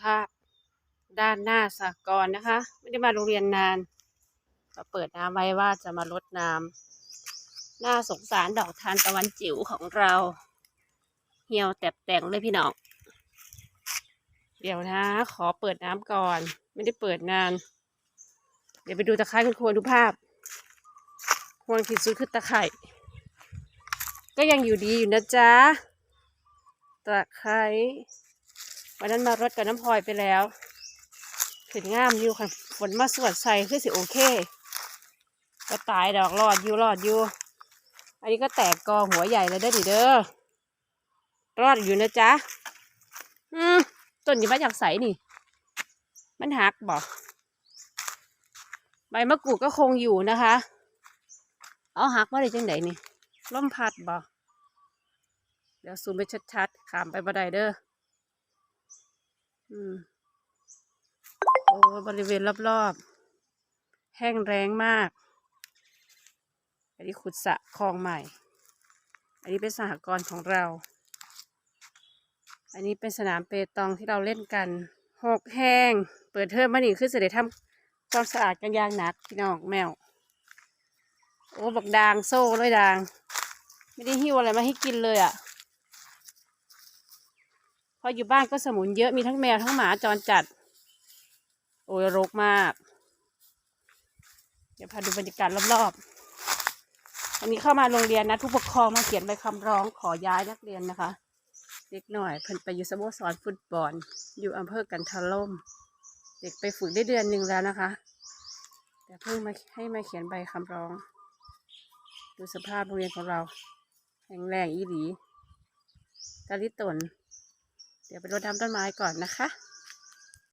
ภาพด้านหน้าสากรณ์นะคะ ไม่ได้มาโรงเรียนนานก็เปิดน้ำไว้ว่าจะมารดน้ำน่าสงสารดอกทานตะวันจิ๋วของเรา เหี่ยวแตบแต่งเลยพี่น้องเดี๋ยวนะ ขอเปิดน้ำก่อน ไม่ได้เปิดนาน เดี๋ยวไปดูตะไคร้คุณครูดูภาพควรที่สุดคือตะไคร่ก็ยังอยู่ดีอยู่นะจ๊ะตะไคร้ วันนั้นมารดกับน้ำพลอยไปแล้วขึ้นงามอยู่ค่ะฝนมาสวดใส่คือสิโอเค ก็ตายดอกรอดอยู่รอดอยู่ อันนี้ก็แตกกอหัวใหญ่เลยเด้อดิเด้อรอดอยู่นะจ๊ะอืมต้นนี้มาจากใสนี่ มันหักบอกใบมะกรูดก็คงอยู่นะคะ เอาหักมาได้จังไดนี่ล่มพัดบอกเดี๋ยวซูมไปชัดๆขามไปบันไดเด้อ อืมโอ้บริเวณรอบๆ แห้งแรงมาก อันนี้ขุดสะคลองใหม่ อันนี้เป็นสหกรณ์ของเรา อันนี้เป็นสนามเปตองที่เราเล่นกัน หกแห้ง เปิดเทอมมานี่คือเสด็จทำความสะอาดกันอย่างหนักพี่น้องแมว โอ้บอกดางโซ่ด้วยดาง ไม่ได้หิ้วอะไรมาให้กินเลยอะ่ะ พออยู่บ้านก็สมุนเยอะมีทั้งแมวทั้งหมาจรจัด โอ้ยรกมาก เดี๋ยวพาดูบรรยากาศรอบๆวันนี้เข้ามาโรงเรียนนะทุกปกครองมาเขียนใบคำร้องขอย้ายนักเรียนนะคะ เด็กหน่อยเพิ่นไปอยู่สโมสรฟุตบอล อยู่อำเภอกันทะล่ม เด็กไปฝึกได้เดือนหนึ่งแล้วนะคะแต่เพิ่งมาให้มาเขียนใบคำร้อง ดูสภาพโรงเรียนของเราแข็งแรงอีหลีตะลิตน เดี๋ยวไปรดน้ำต้นไม้ก่อนนะคะ